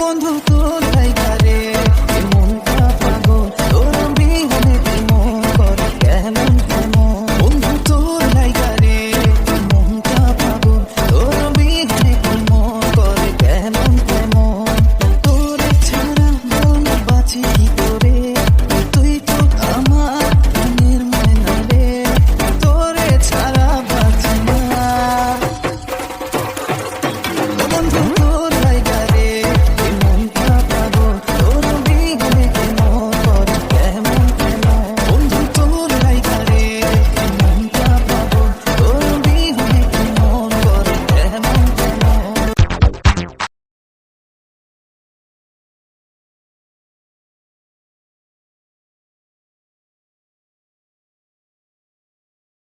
বন্ধু কোথায়